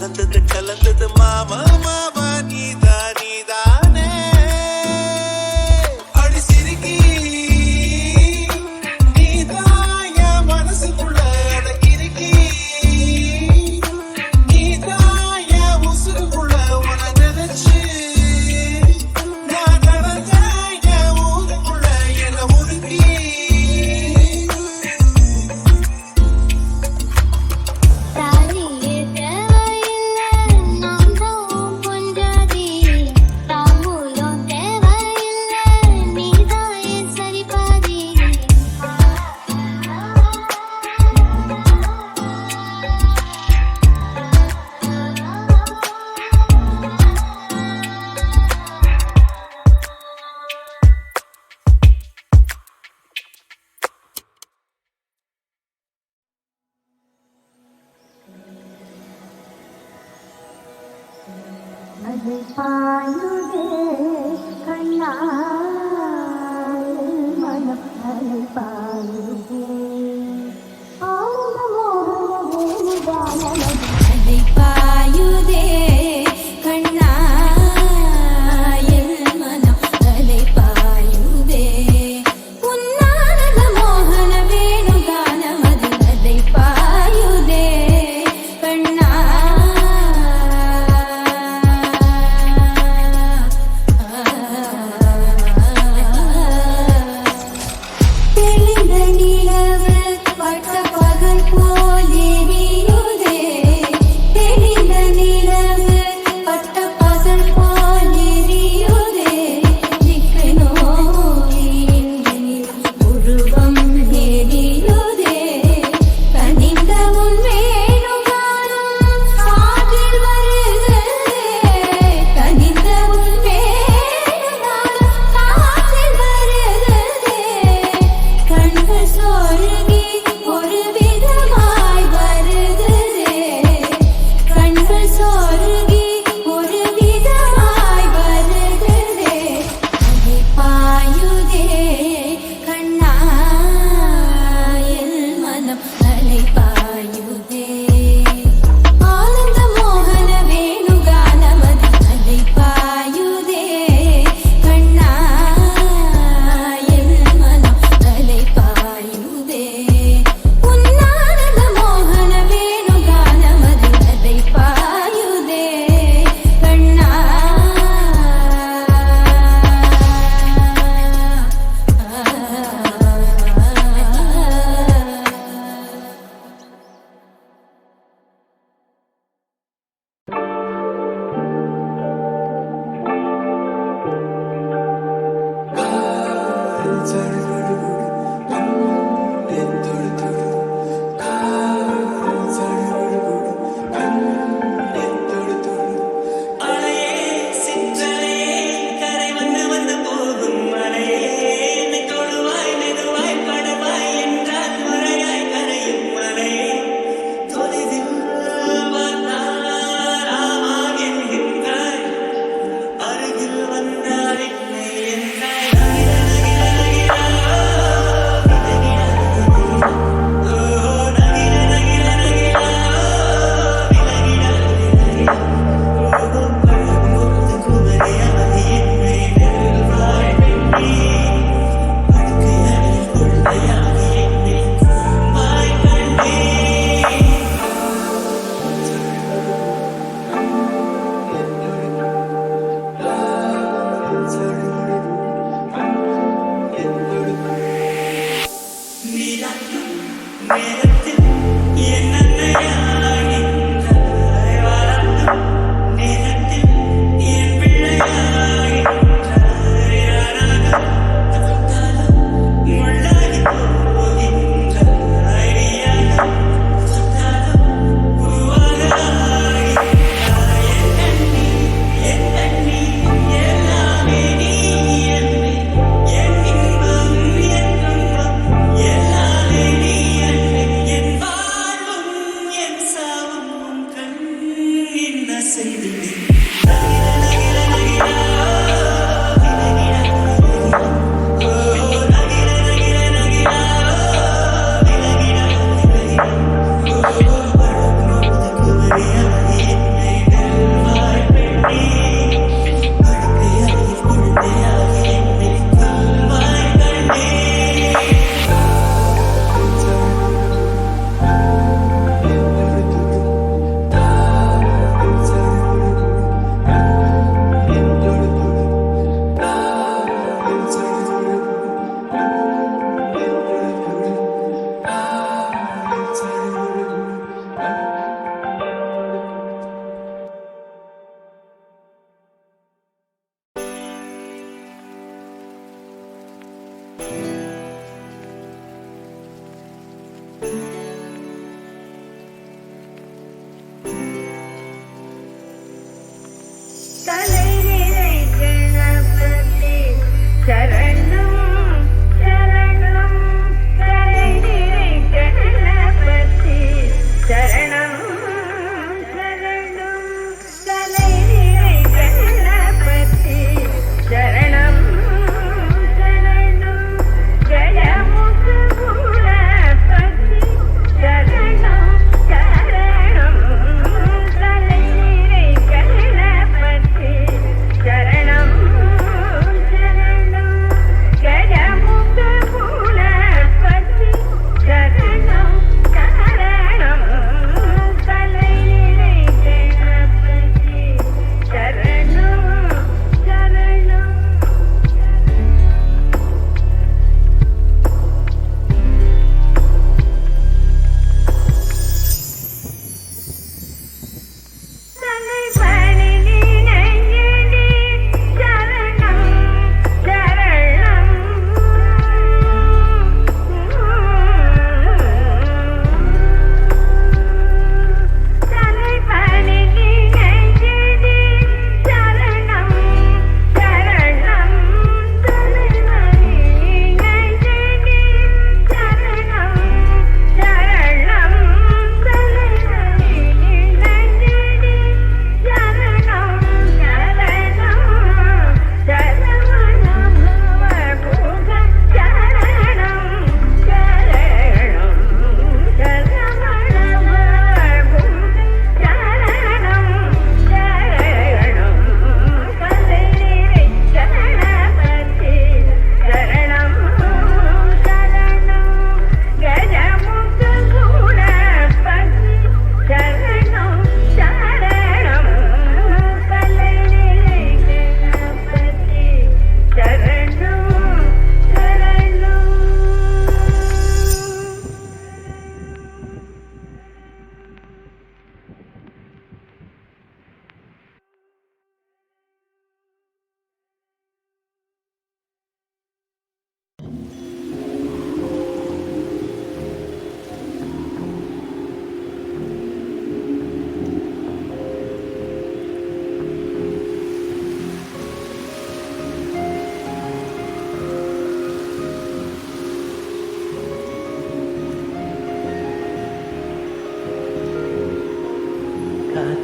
கலந்தது கலந்தது மாமா மாமா.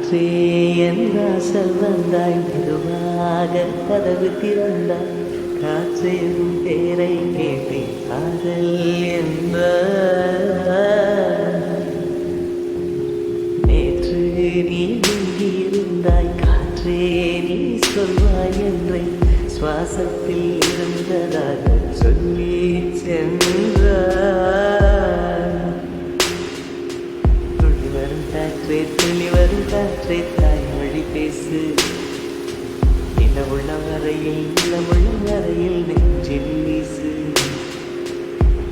காற்றே என் வாசல் வந்தாய் மெதுவாக கதவு திறந்தாய். காற்றே உன் பேரை கேட்டேன் காதல் என்ற நேற்று நீ இருந்தாய் காற்றே நீ சொல்வாய் என்றை. சுவாசத்தில் இருந்ததாக சொல்லி சென்றார் கற்றே தாய்மொழி பேசு. நிலவுள்ள வரையில் நிலவுள்ள வரையில் நெஞ்சில் வீசு.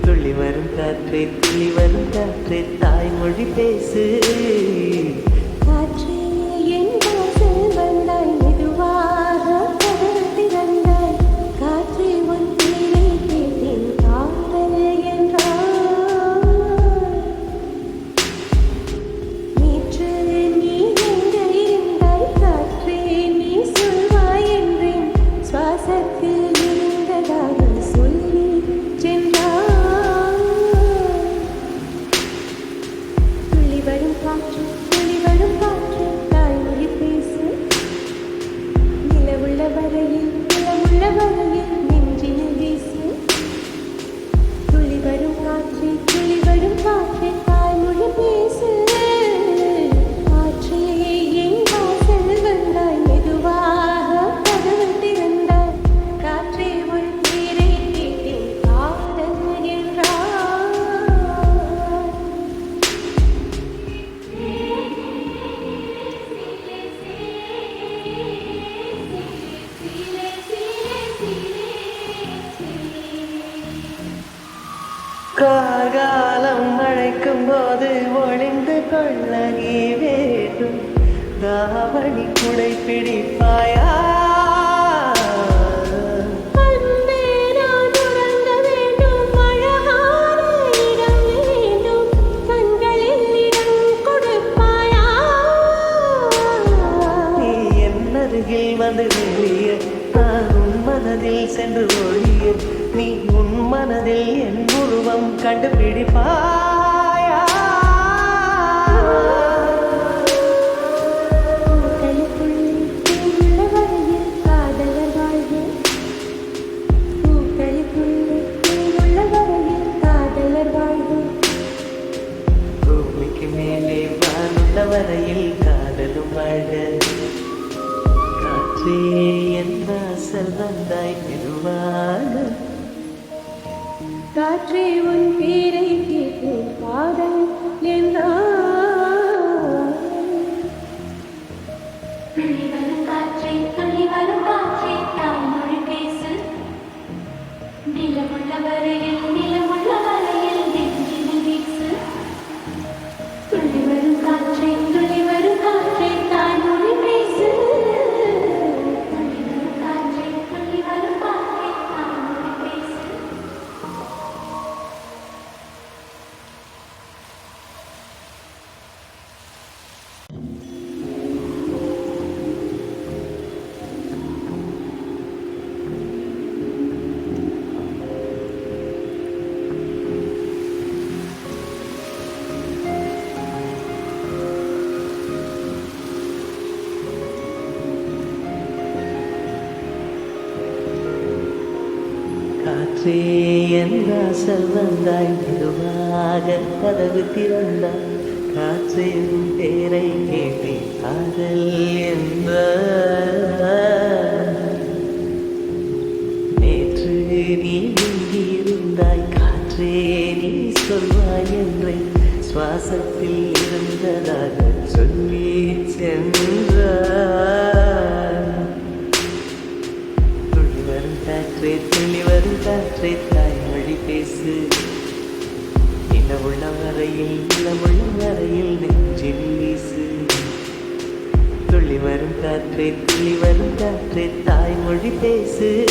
துளி வரும் காற்றே துளி வரும் காற்றே தாய்மொழி பேசு. காற்றே இயேசுவே என் ஆசல் வந்தாய் மெதுவாக கதவு திறந்தாய். காற்றே உன் பேரை கேட்டே காதல் என்ற நேற்று நீ இருந்தாய் காற்றே நீ சொல்வாய் என்றே சுவாசத்தில் இருந்ததாக சொல்லி சென்ற அறையில் இளமொழி அறையில் நெஞ்சில் வீசு. துள்ளி வரும் காற்றே துள்ளி வரும் காற்றே தாய்மொழி பேசு.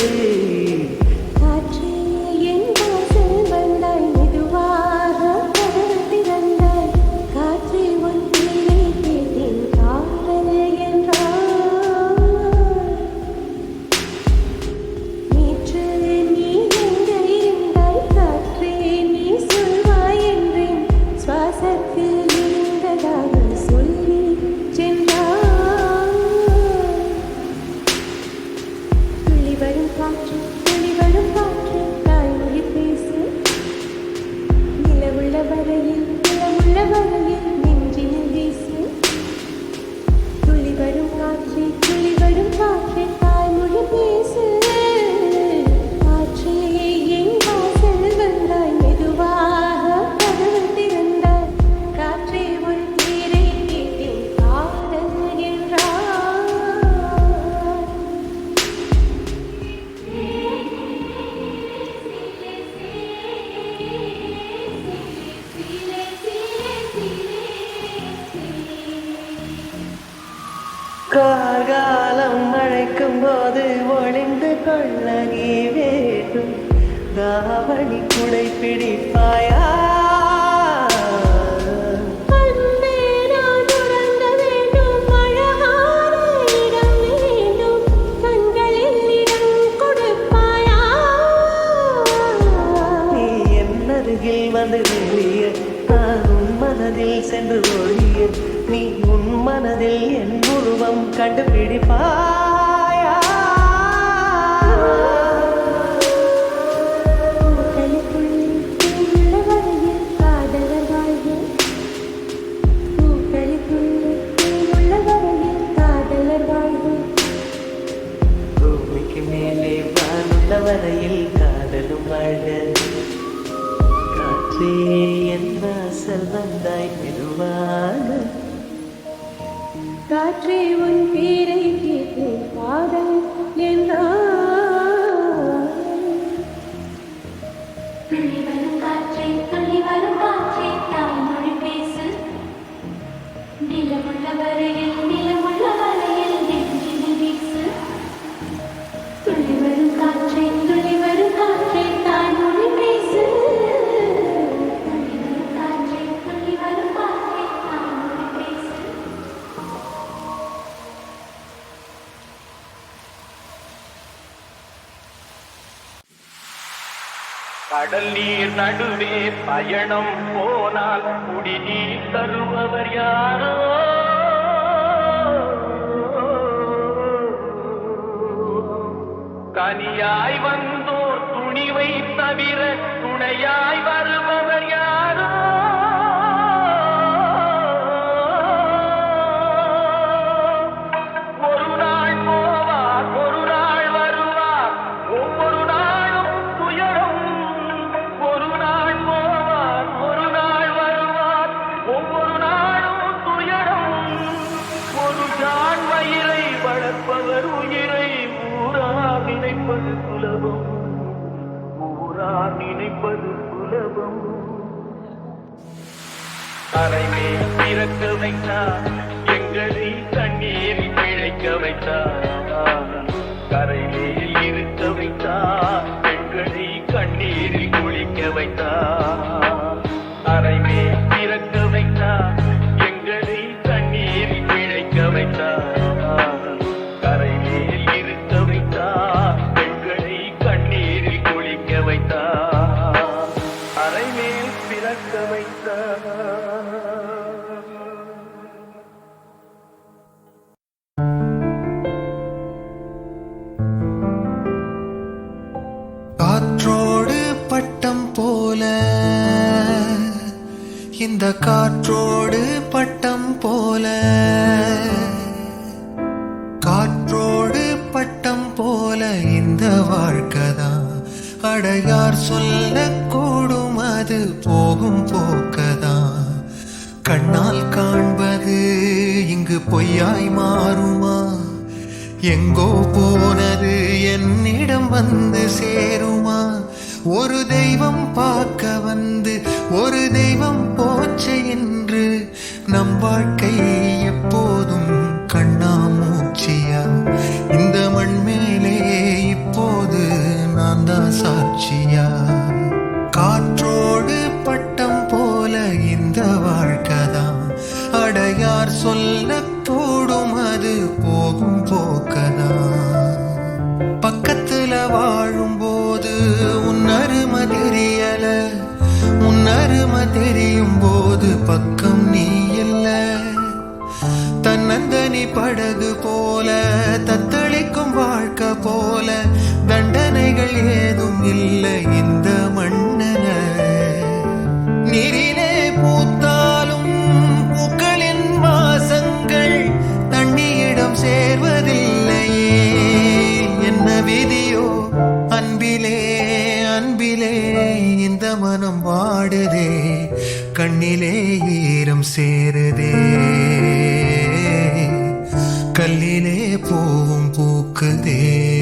என்று ஒழிய நீ உன் மனதில் என் உருவம் கண்டுபிடிப்பாய். tree. நடுவே பயணம் போனால் குடிநீர் தருபவர் யாரோ? கனியாய் வந்தோ துணிவை தவிர துணையாய் இந்த காற்றோடு பட்டம் போல. காற்றோடு பட்டம் போல இந்த வாழ்க்கைதான் அடையார் சொல்லக்கூடும் அது போகும் போக்கதான் கண்ணால் காண்பது இங்கு பொய்யாய் மாறுமா? எங்கோ போனது என்னிடம் வந்து சேருமா? ஒரு தெய்வம் பார்க்க வந்து ஒரு தெய்வம் வாழ்க்கை எப்போதும் கண்ணா மூச்சியா இந்த மண் மேலே இப்போது நான் தான் சாட்சியா? காற்று படகு போல தத்தளிக்கும் வாழ்க்கை போல தண்டனைகள் ஏதும் இல்லை இந்த மண்ணுல நீரிலே பூத்தாலும் பூக்களின் வாசங்கள் தண்ணியிடம் சேர்வதில்லையே. என்ன விதியோ? அன்பிலே அன்பிலே இந்த மனம் வாடுதே. கண்ணிலே ஈரம் சே கல்லிலே பூவும் பூக்குதே.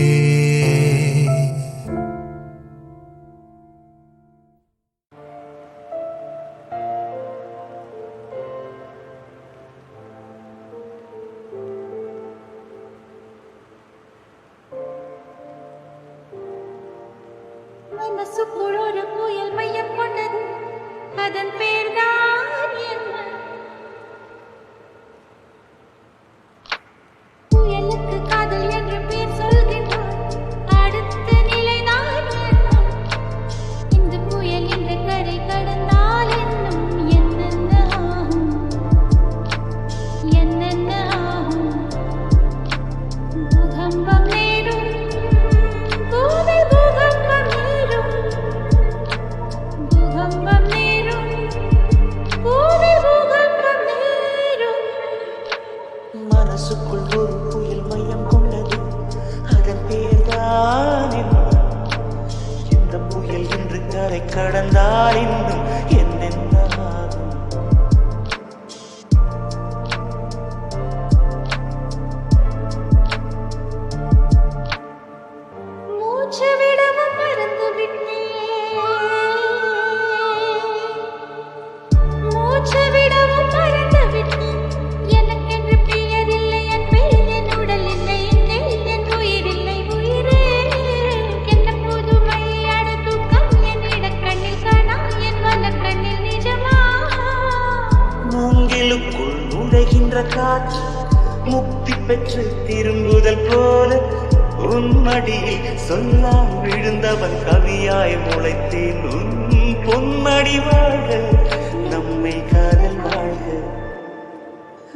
திரும்புதல் போல உன்மடியில் சொல்லாம் விழுந்தவன் கவியாய் முளைத்தேன். உன் பொன்மடி வாழ்க நம்மை காதல் வாழ்க.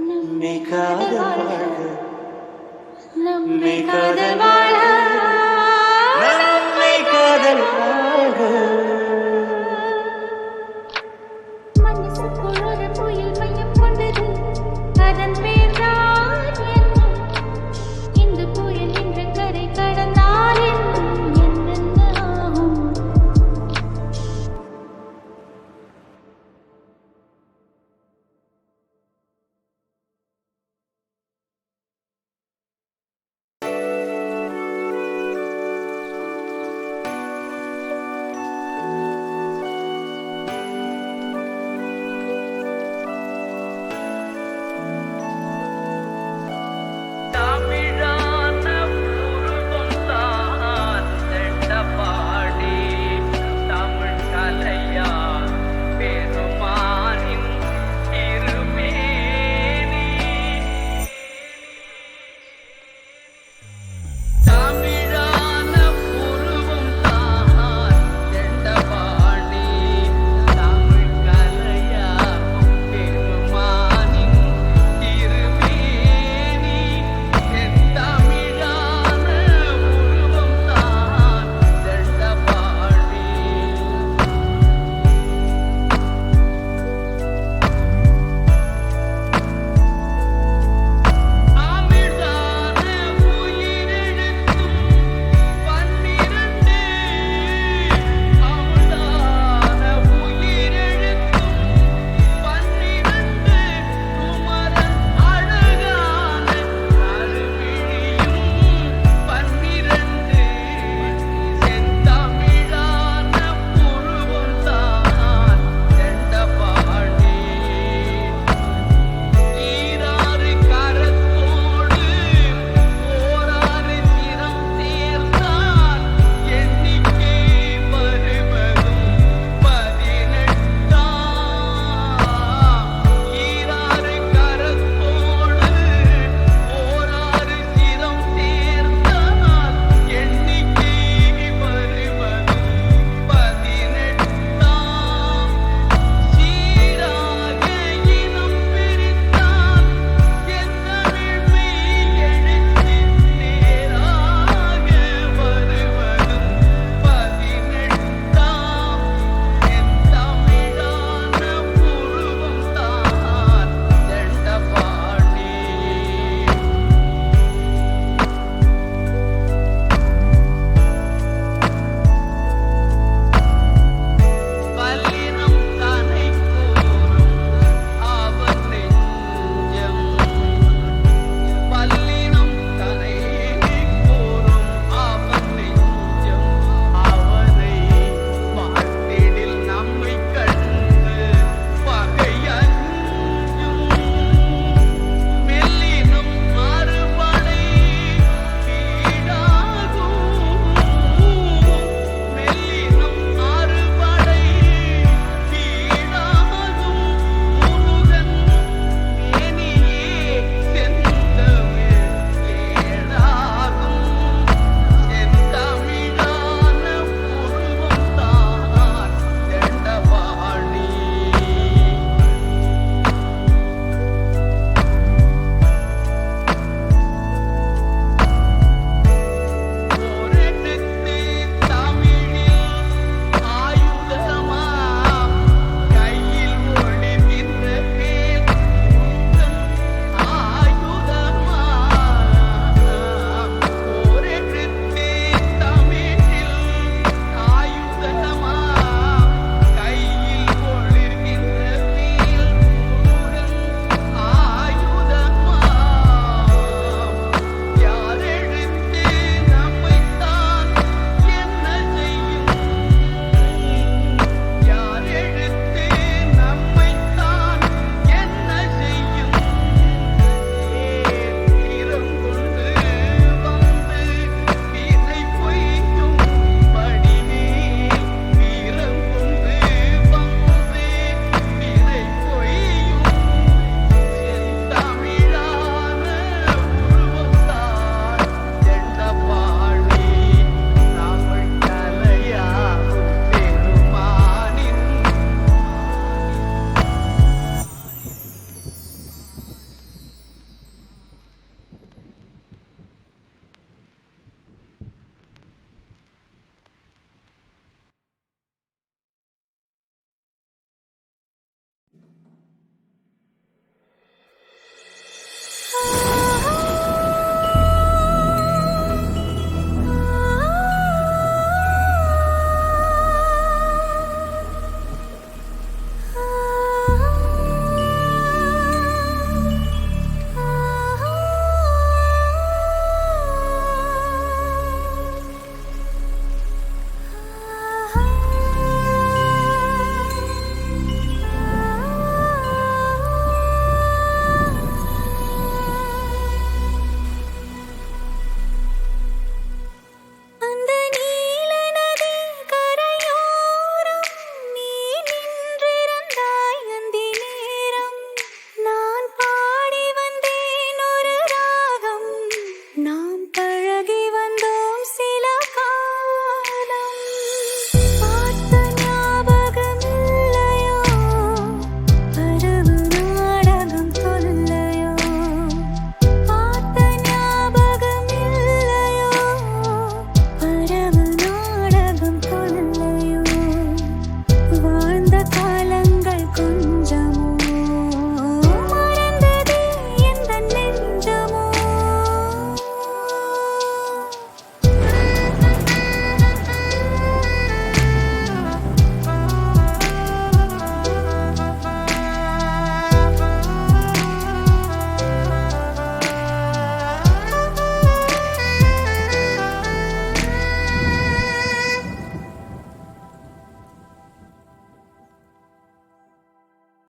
நம்மை காதல் வாழ்க. நம்மை காதல் வாழ்க. நம்மை காதல் வாழ்க.